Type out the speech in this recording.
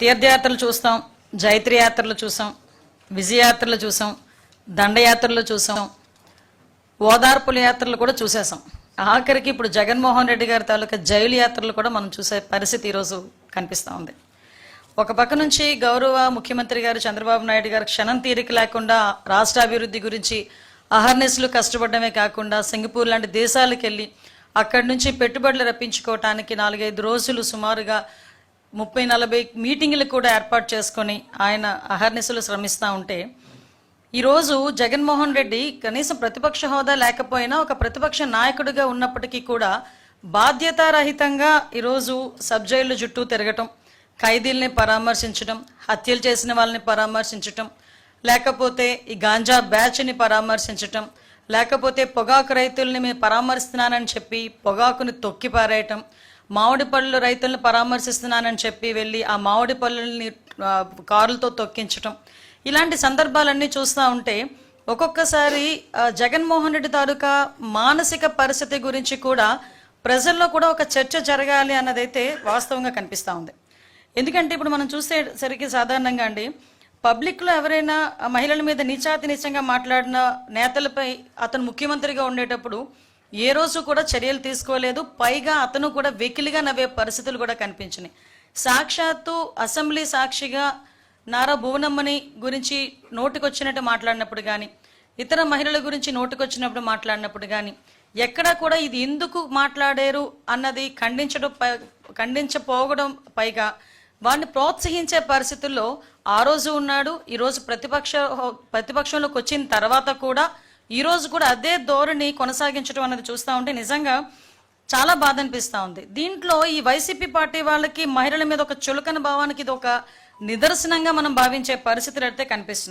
తీర్థయాత్రలు చూస్తాం జైత్రి యాత్రలు చూసాం విజయయాత్రలు చూసాం దండయాత్రలు చూసాం ఓదార్పుల యాత్రలు కూడా చూసేసాం ఆఖరికి ఇప్పుడు జగన్మోహన్ రెడ్డి గారి తాలూకా జైలు యాత్రలు కూడా మనం చూసే పరిస్థితి ఈరోజు కనిపిస్తూ ఉంది. ఒక పక్క నుంచి గౌరవ ముఖ్యమంత్రి గారు చంద్రబాబు నాయుడు గారు క్షణం తీరిక లేకుండా రాష్ట్ర అభివృద్ధి గురించి అహర్నెస్లు కష్టపడమే కాకుండా సింగపూర్ లాంటి దేశాలకు వెళ్ళి అక్కడి నుంచి పెట్టుబడులు రప్పించుకోవటానికి నాలుగైదు రోజులు సుమారుగా ముప్పై నలభై మీటింగులు కూడా ఏర్పాటు చేసుకొని ఆయన అహర్నిశలు శ్రమిస్తూ ఉంటే ఈరోజు జగన్మోహన్ రెడ్డి కనీసం ప్రతిపక్ష హోదా లేకపోయినా ఒక ప్రతిపక్ష నాయకుడిగా ఉన్నప్పటికీ కూడా బాధ్యతారహితంగా ఈరోజు సబ్ జైలు చుట్టూ తిరగటం ఖైదీల్ని పరామర్శించడం హత్యలు చేసిన వాళ్ళని పరామర్శించటం లేకపోతే ఈ గాంజా బ్యాచ్ని పరామర్శించటం లేకపోతే పొగాకు రైతుల్ని మేము పరామర్శిస్తున్నానని చెప్పి పొగాకుని తొక్కి పారేయటం మామిడి పళ్ళు రైతులను పరామర్శిస్తున్నానని చెప్పి వెళ్ళి ఆ మామిడి పళ్ళని కారులతో తొక్కించటం. ఇలాంటి సందర్భాలన్నీ చూస్తూ ఉంటే ఒక్కొక్కసారి జగన్మోహన్ రెడ్డి తాలూకా మానసిక పరిస్థితి గురించి కూడా ప్రజల్లో కూడా ఒక చర్చ జరగాలి అన్నదైతే వాస్తవంగా కనిపిస్తూ ఉంది. ఎందుకంటే ఇప్పుడు మనం చూసేసరికి సాధారణంగా అండి పబ్లిక్లో ఎవరైనా మహిళల మీద నీచాతి నీచంగా మాట్లాడిన నేతలపై అతను ముఖ్యమంత్రిగా ఉండేటప్పుడు ఏ రోజు కూడా చర్యలు తీసుకోలేదు. పైగా అతను కూడా వెకిలిగా నవ్వే పరిస్థితులు కూడా కనిపించినాయి. సాక్షాత్తు అసెంబ్లీ సాక్షిగా నారా భువనమ్మని గురించి నోటికొచ్చినట్టు మాట్లాడినప్పుడు కానీ ఇతర మహిళల గురించి నోటికొచ్చినప్పుడు మాట్లాడినప్పుడు కానీ ఎక్కడా కూడా ఇది ఎందుకు మాట్లాడారు అన్నది ఖండించడం పై- ఖండించపోవడం పైగా వాడిని ప్రోత్సహించే పరిస్థితుల్లో ఆ రోజు ఉన్నాడు. ఈరోజు ప్రతిపక్ష ప్రతిపక్షంలోకి వచ్చిన తర్వాత కూడా ఈ రోజు కూడా అదే ధోరణి కొనసాగించడం అనేది చూస్తూ ఉంటే నిజంగా చాలా బాధ అనిపిస్తూ ఉంది. దీంట్లో ఈ వైసీపీ పార్టీ వాళ్ళకి మహిళల మీద ఒక చులకన భావానికి ఇది ఒక నిదర్శనంగా మనం భావించే పరిస్థితులు అయితే కనిపిస్తున్నాయి.